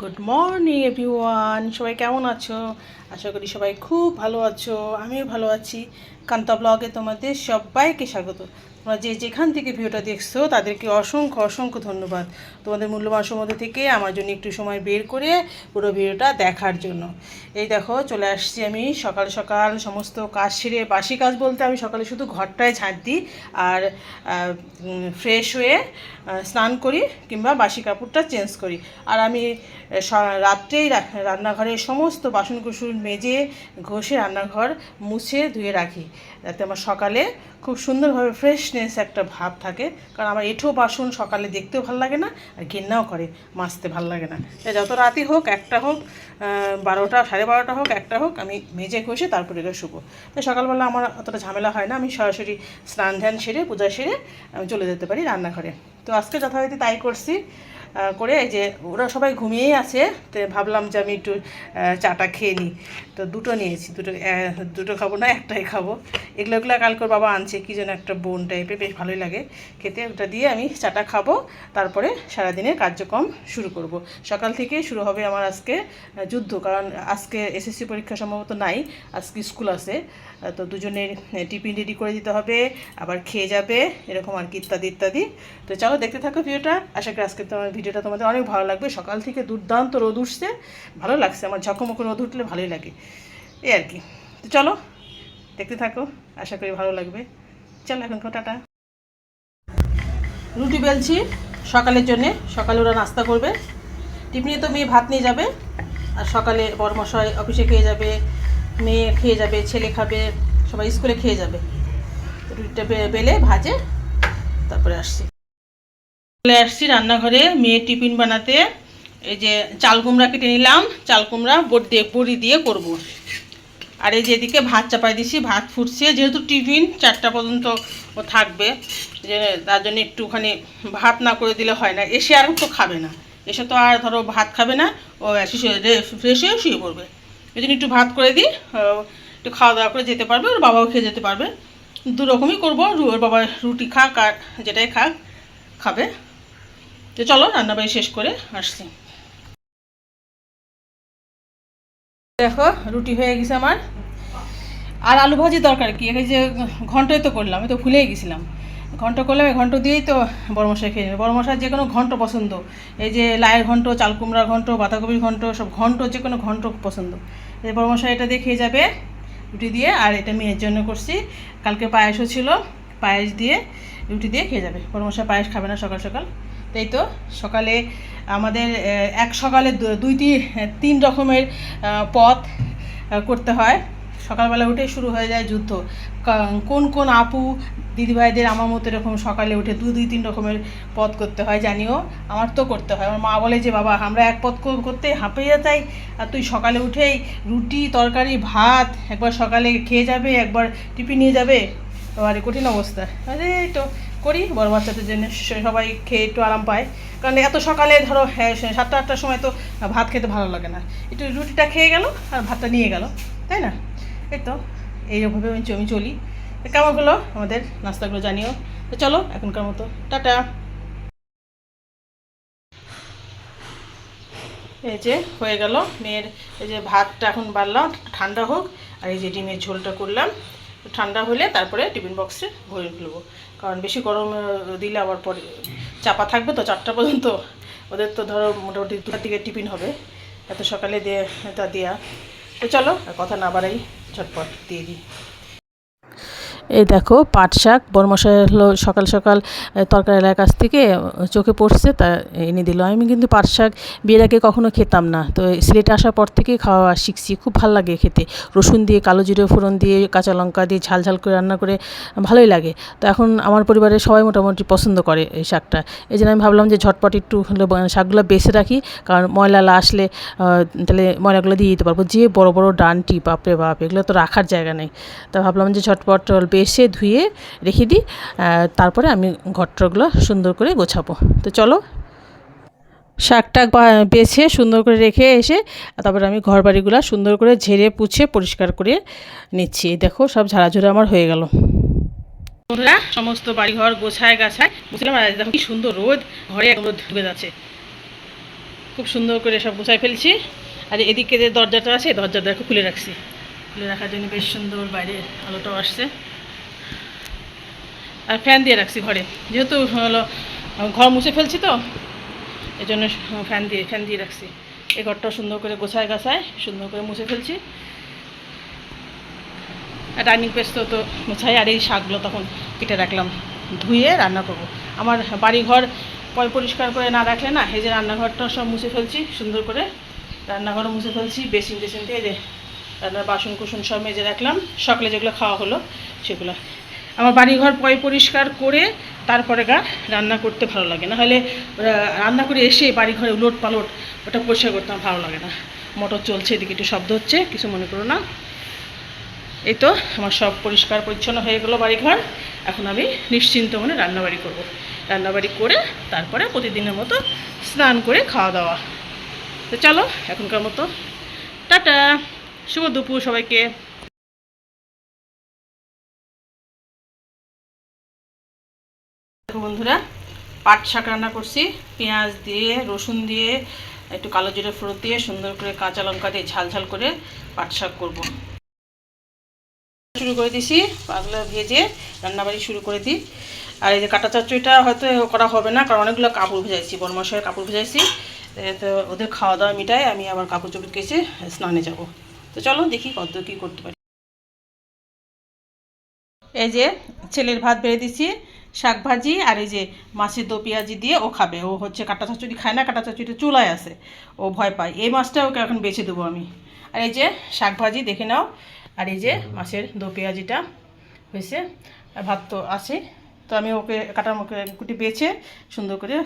Good morning everyone সবাই কেমন আছো? আশা করি সবাই খুব ভালো আছো, আমিও ভালো আছি। কান্তা ব্লগে তোমাদের সবাইকে স্বাগত। তোমরা যে যেখান থেকে ভিডিওটা দেখছ, তাদেরকে অসংখ্য অসংখ্য ধন্যবাদ। তোমাদের মূল্যবান সময় থেকে আমার জন্য একটু সময় বের করে পুরো ভিডিওটা দেখার জন্য। এই দেখো, চলে আসছি আমি সকাল সকাল সমস্ত কাজ সেরে বাসি কাজ বলতে আমি সকালে শুধু ঘরটায় ঝাঁট দিই আর ফ্রেশ হয়ে স্নান করি কিংবা বাসি কাপড়টা চেঞ্জ করি। আর আমি রাত্রেই রান্নাঘরের সমস্ত বাসন কুসুন মেজে ঘষে রান্নাঘর মুছে ধুয়ে রাখি। যাতে আমার সকালে খুব সুন্দরভাবে ফ্রেশনেস একটা ভাব থাকে। কারণ আমার এঁঠো বাসন সকালে দেখতেও ভালো লাগে না, আর ঘেন্নাও করে, মাজতে ভালো লাগে না। যত রাতই হোক, একটা হোক বারোটা, সাড়ে বারোটা হোক, একটা হোক, আমি মেজে ঘষে তারপরে এগুলো শুবো। তাই সকালবেলা আমার অতটা ঝামেলা হয় না, আমি সরাসরি স্নান ধ্যান সেরে, পূজা সেরে আমি চলে যেতে পারি রান্নাঘরে। তো আজকে যথারীতি তাই করছি। করে এই যে ওরা সবাই ঘুমিয়েই আছে, তো ভাবলাম যে আমি একটু চাটা খেয়ে নিই। তো দুটো নিয়েছি, দুটো দুটো খাব না, একটাই খাব। এগুলো এগুলো কালকে বাবা আনছে, কী যেন একটা বোন টাইপের বেশ ভালোই লাগে। খেতে ওটা দিয়ে আমি চাটা খাব, তারপরে সারাদিনের কার্যক্রম শুরু করব। সকাল থেকে শুরু হবে আমার আজকে যুদ্ধ, কারণ আজকে এসএসসি পরীক্ষা সম্ভবত নাই, আজকে স্কুল আছে। তো দুজনের টিফিন রেডি করে দিতে হবে, আবার খেয়ে যাবে, এরকম আর কি, ইত্যাদি ইত্যাদি। তো চলো, দেখতে থাকো ভিডিওটা। আশা করি আজকে তোমার ভিডিওটা তোমাদের অনেক ভালো লাগবে। সকাল থেকে দুর্দান্ত রোদ উঠছে, ভালো লাগছে, আমার ঝকমকো রোদ উঠলে ভালোই লাগে। এই আর কি। তো চলো, দেখতে থাকো, আশা করি ভালো লাগবে। চলো এখন টাটা। রুটি বেলছি সকালের জন্যে, সকালে ওরা নাস্তা করবে। টিফিনে তো মেয়ে ভাত নিয়ে যাবে, আর সকালে বরমশাই অফিসে খেয়ে যাবে, মেয়ে খেয়ে যাবে, ছেলে খাবে, সবাই স্কুলে খেয়ে যাবে। রুটিটা বেলে, ভাজে, তারপরে আসছি। চলে আসছি রান্নাঘরে মেয়ে টিফিন বানাতে। এই যে চাল কুমড়া কেটে নিলাম, চাল কুমড়া বড়ি দিয়ে বড়ি দিয়ে করব। আর এই যে এদিকে ভাত চাপাই দিছি, ভাত ফুটছে, যেহেতু টিফিন চারটা পর্যন্ত ও থাকবে যে তার জন্য একটুখানি ভাত না করে দিলে হয় না। এসে আর তো খাবে না। এসে তো আর ধরো ভাত খাবে না, ও ফ্রেশ হয়ে শুয়ে পড়বে। এই জন্য একটু ভাত করে দিই একটু খাওয়া দাওয়া করে যেতে পারবে, ওর বাবাও খেয়ে যেতে পারবে। দু রকমই করব ওর বাবা রুটি খাক আর যেটাই খাক, খাবে। তো চলো, রান্নাবাড়ি শেষ করে আসছি। দেখো, রুটি হয়ে গেছে আমার। আর আলু ভাজি দরকার কি? এই যে ঘন্টই তো করলাম আমি তো ভুলেই গেছিলাম। ঘন্ট করলাম ঘন্ট দিয়েই তো বড়মশাই খেয়ে নেবে। বড়মশাই যে কোনো ঘন্ট পছন্দ। এই যে লায়ের ঘন্ট, চাল কুমড়া ঘন্ট, বাঁধাকপির ঘন্ট, সব ঘন্ট, যে কোনো ঘন্ট পছন্দ। এই বড়মশাই এটা দিয়ে খেয়ে যাবে, রুটি দিয়ে। আর এটা মেয়ের জন্য করছি। কালকে পায়েসও ছিল, পায়েস দিয়ে রুটি দিয়ে খেয়ে যাবে। বড়মশাই পায়েস খাবে না সকাল সকাল। তাই তো? সকালে আমাদের এক সকালে দু- দুই তিন রকমের পথ করতে হয়। সকালবেলা উঠে শুরু হয়ে যায় যুদ্ধ। কোন কোন আপু, দিদিভাইদের আমার মতো এরকম সকালে উঠে দু, দুই, তিন রকমের পথ করতে হয়, জানিও। আমার তো করতে হয়। আমার মা বলে যে, বাবা, আমরা এক পথ কর- করতে হাঁপিয়ে যাই। আর তুই সকালে উঠেই রুটি, তরকারি, ভাত, একবার সকালে খেয়ে যাবে, একবার টিফিন নিয়ে যাবে। এবারে কঠিন অবস্থা। আরে তো করি বড় বাচ্চাদের জন্য সবাই খেয়ে একটু আরাম পায়। কারণ এত সকালে ধরো হ্যাঁ, সাতটা আটটার সময় তো ভাত খেতে ভালো লাগে না। একটু রুটিটা খেয়ে গেল আর ভাতটা নিয়ে গেল তাই না? এই তো এইরকমভাবে আমি চলি। কেমন হলো আমাদের নাস্তাগুলো জানিও। তো চলো এখনকার মতো টাটা। এই যে হয়ে গেল মেয়ের এই যে ভাতটা এখন বাড়লাম ঠান্ডা হোক। আর এই যে ডিমের ঝোলটা করলাম। ঠান্ডা হলে তারপরে টিফিন বক্সে ভরে ফেলব। কারণ বেশি গরম দিলে আবার পরে চাপা থাকবে তো চারটা পর্যন্ত। ওদের তো ধরো মোটামুটি দুটার দিকে টিফিন হবে। এত সকালে দিয়ে তা দেওয়া তো চলো কথা না বাড়াই, ঝটপট দিয়ে দিই। এই দেখো পাট শাক বরমশাই হলো সকাল সকাল আহ, তরকারিলার কাছ থেকে চোখে পড়ছে তা এনে দিল। আমি কিন্তু পাট শাক বিয়ের আগে কখনো খেতাম না। তো সিলেটে আসার পর থেকেই খাওয়া শিখছি খুব ভালো লাগে খেতে। রসুন দিয়ে কালো জিরে ফোড়ন দিয়ে কাঁচা লঙ্কা দিয়ে ঝাল ঝাল করে রান্না করে ভালোই লাগে। তো এখন আমার পরিবারের সবাই মোটামুটি পছন্দ করে এই শাকটা। এই জন্য আমি ভাবলাম যে ঝটপট একটু হলো শাকগুলো বেছে রাখি কারণ ময়লা আসলে তাহলে ময়লাগুলো দিয়ে দিতে পারব। যে বড় বড় ডানটি বাপরে বাপ এগুলো তো রাখার জায়গা নেই। তা ভাবলাম যে ঝটপট বেছে ধুয়ে রেখে দিই তারপরে আমি ঘরটাগুলো সুন্দর করে গোছাবো। তো চলো, শাকটা বেছে সুন্দর করে রেখে এসে, তারপরে আমি ঘর বাড়িগুলো সুন্দর করে ঝেড়ে পুছে পরিষ্কার করে নিচ্ছি। দেখো, সব ঝাড়াঝুড়া আমার হয়ে গেল। সমস্ত বাড়িঘর গোছায় গাছায়, বুঝলাম দেখো কি সুন্দর রোদ, ঘরে একদম ঢুকে যাচ্ছে। খুব সুন্দর করে সব গোছায় ফেলছি। আর এদিকে যে দরজাটা আছে দরজাটা খুলে রাখছি। খুলে রাখার জন্য বেশ সুন্দর বাইরে আলোটাও আসছে। আর ফ্যান দিয়ে রাখছি ঘরে। যেহেতু হলো ঘর মুছে ফেলছি তো এই জন্য ফ্যান দিয়ে ফ্যান দিয়ে রাখছি। এই ঘরটাও সুন্দর করে গোছায় গাছায়, সুন্দর করে মুছে ফেলছি। আর ডাইনিং পেস তো তো গোছাই, আর এই শাকগুলো তখন কেটে রাখলাম, ধুয়ে রান্না করব। আমার বাড়িঘর পরিষ্কার করে না রাখলে না, এই যে রান্নাঘরটা সব মুছে ফেলছি, সুন্দর করে রান্নাঘরও মুছে ফেলছি বেসিন টেসিন দিয়ে রান্নার বাসন কুসুন সব মেজে রাখলাম, সকালে যেগুলো খাওয়া হলো, সেগুলো আমার বাড়িঘর পয় পরিষ্কার করে তারপরে গা রান্না করতে ভালো লাগে না। হলে রান্না করে এসে বাড়িঘরে উলট পালট ওটা পরিষ্কার করতে আমার ভালো লাগে না। মোটর চলছে, এদিকে একটু শব্দ হচ্ছে, কিছু মনে করো না। এই তো আমার সব পরিষ্কার পরিচ্ছন্ন হয়ে গেলো বাড়িঘর। এখন আমি নিশ্চিন্ত মনে রান্নাবাড়ি করব। রান্নাবাড়ি করে তারপরে প্রতিদিনের মতো স্নান করে খাওয়া দাওয়া। তো চলো, এখনকার মতো। টাটা! শুভ দুপুর সবাইকে। বন্ধুরা, পাট শাক রান্না করছি। পেঁয়াজ দিয়ে, রসুন দিয়ে, একটু কালো জিরে ফোড়ন দিয়ে, সুন্দর করে কাঁচা লঙ্কা দিয়ে ঝাল ঝাল করে পাট শাক করব। শুরু করে দিছি পাগলা ভেজে রান্নাবাড়ি শুরু করে দিই। আর এই যে কাটা চচ্চড়িটা হয়তো করা হবে না, কারণ অনেকগুলো কাপড় ভেজাইছি বর্মশায় কাপড় ভেজাইছি। তো ওদের খাওয়া দাওয়া মিটাই আমি আবার কাপড় চোপড় কেচে স্নানে যাব। তো চলো দেখি কত কী করতে পারি। এই যে ছেলের ভাত বেড়ে দিচ্ছি শাক ভাজি আর এই যে মাছের দো পেঁয়াজি দিয়ে ও খাবে। ও হচ্ছে কাটা চচ্চড়ি খায় না, কাটা চচ্চড়িটা চুলায় আছে। ও ভয় পায়। এই মাছটা ওকে এখন বেছে দেবো আমি। আর এই যে শাক ভাজি দেখে নাও। আর এই যে মাছের দো পেঁয়াজিটা হয়েছে। আর ভাত তো আছে। তো আমি ওকে কাটার মুখে কুটি বেছে সুন্দর করে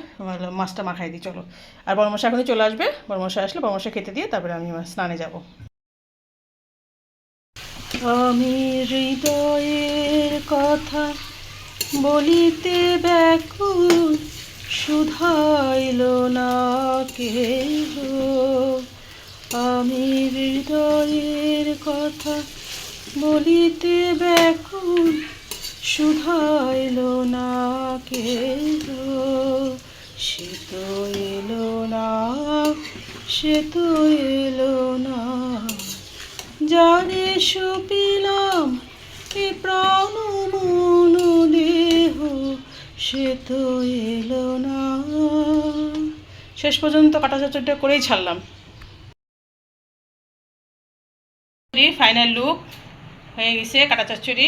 মাছটা মাখাই দিই, চলো। আর বড় মশা এখনই চলে আসবে। বড় মশা আসলে বড় মশা খেতে দিয়ে তারপরে আমি স্নানে যাব। আমি হৃদয়ের কথা বলিতে ব্যাকুল শুধাইল না কেহ। আমি হৃদয়ের কথা বলিতে ব্যাকুল শুধাইল না কেহ। সে তো এলো না, সে তো এলো না। যারে সুপিলাম, এ প্রাণ সে তো এলো না। শেষ পর্যন্ত কাটা চচড়টা করেই ছাড়লাম। ফাইনাল লুক হয়ে গেছে কাটা চচ্চড়ি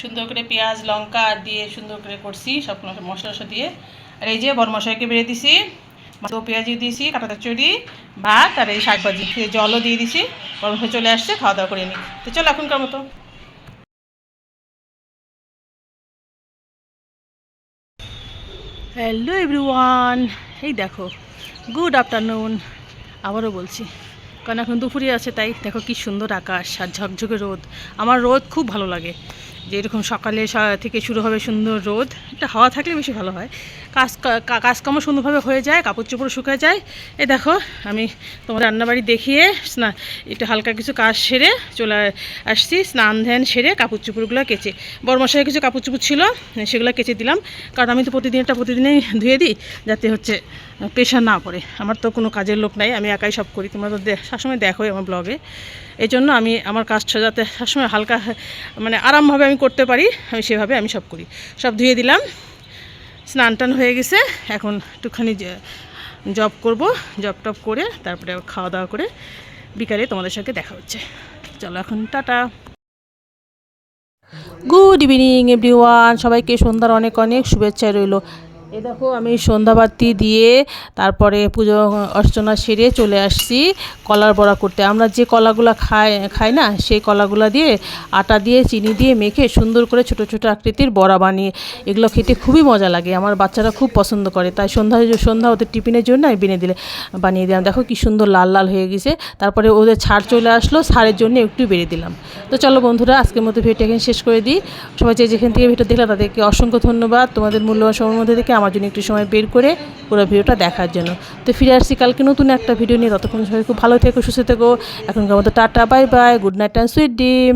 সুন্দর করে পেঁয়াজ, লঙ্কা দিয়ে সুন্দর করে করছি, সব মশলা দিয়ে। আর এই যে বরমশাইকে বেড়ে দিছি তো পেঁয়াজি দিয়েছি কাটা চচ্চড়ি ভাত আর এই শাকভাজি। জলও দিয়ে দিছি, বরমশাই চলে আসছে খাওয়া দাওয়া করে নিই তো চলো এখনকার মতো। হ্যালো এভরিওয়ান এই দেখো গুড আফটারনুন আবারও বলছি। কারণ এখন দুপুরে আছে, তাই দেখো কি সুন্দর আকাশ আর ঝকঝকে রোদ। আমার রোদ খুব ভালো লাগে। যে এরকম সকালে থেকে শুরু হবে সুন্দর রোদ, একটা হাওয়া থাকলে বেশি ভালো হয়। কাজ কাজকর্ম সুন্দরভাবে হয়ে যায় কাপড় চোপড় শুকায় যায়। এ দেখো, আমি তোমার রান্নাবাড়ি দেখিয়ে স্না, একটু হালকা কিছু কাজ সেরে চলে আসছি, স্নান ধ্যান সেরে কাপড় চোপড়গুলো কেচে। বড়মশায় কিছু কাপড় চোপড় ছিল, সেগুলো কেচে দিলাম। কারণ আমি তো প্রতিদিনটা প্রতিদিনই ধুয়ে দিই, যাতে হচ্ছে প্রেশার না পড়ে। আমার তো কোনো কাজের লোক নাই, আমি একাই সব করি। তোমরা তো সবসময় দেখোই আমার ব্লগে। এই জন্য আমি আমার কাজটা যাতে সবসময় হালকা মানে আরামভাবে আমি করতে পারি, আমি সেভাবে আমি সব করি। সব ধুয়ে দিলাম, স্নান টান হয়ে গেছে, এখন একটুখানি জব করব, জব টপ করে তারপরে খাওয়া দাওয়া করে বিকালে তোমাদের সাথে দেখা হচ্ছে। চলো এখন টাটা। গুড ইভিনিং এভরিওয়ান সবাইকে সন্ধ্যার অনেক অনেক শুভেচ্ছা রইল। এ দেখো, আমি সন্ধ্যাবাতি দিয়ে তারপরে পুজো, অর্চনা সেরে চলে আসছি কলার বড়া করতে। আমরা যে কলাগুলো খাই খাই না, সেই কলাগুলো দিয়ে আটা দিয়ে, চিনি দিয়ে মেখে সুন্দর করে ছোট ছোট আকৃতির বড়া বানিয়ে, এগুলো খেতে খুবই মজা লাগে। আমার বাচ্চারা খুব পছন্দ করে, তাই সন্ধ্যা সন্ধ্যা ওদের টিফিনের জন্য আমি বিনে দিলে, বানিয়ে দিলাম। দেখো কি সুন্দর লাল লাল হয়ে গেছে। তারপরে ওদের ছাড় চলে আসলো ছাড়ের জন্য একটু বেড়ে দিলাম। তো চলো বন্ধুরা, আজকের মতো ভিডিওটা এখানে শেষ করে দিই। সবাই যে যেখান থেকে ভিডিও দেখলাম তাদেরকে অসংখ্য ধন্যবাদ। তোমাদের মূল্যবান সময়ের মধ্যে থেকে আমার জন্য একটু সময় বের করে পুরো ভিডিওটা দেখার জন্য। তো ফিরে আসছি কালকে নতুন একটা ভিডিও নিয়ে। ততক্ষণ সবাই খুব ভালো থেকো, সুস্থ থেকো। এখনকার মতো tata bye bye good night and sweet dream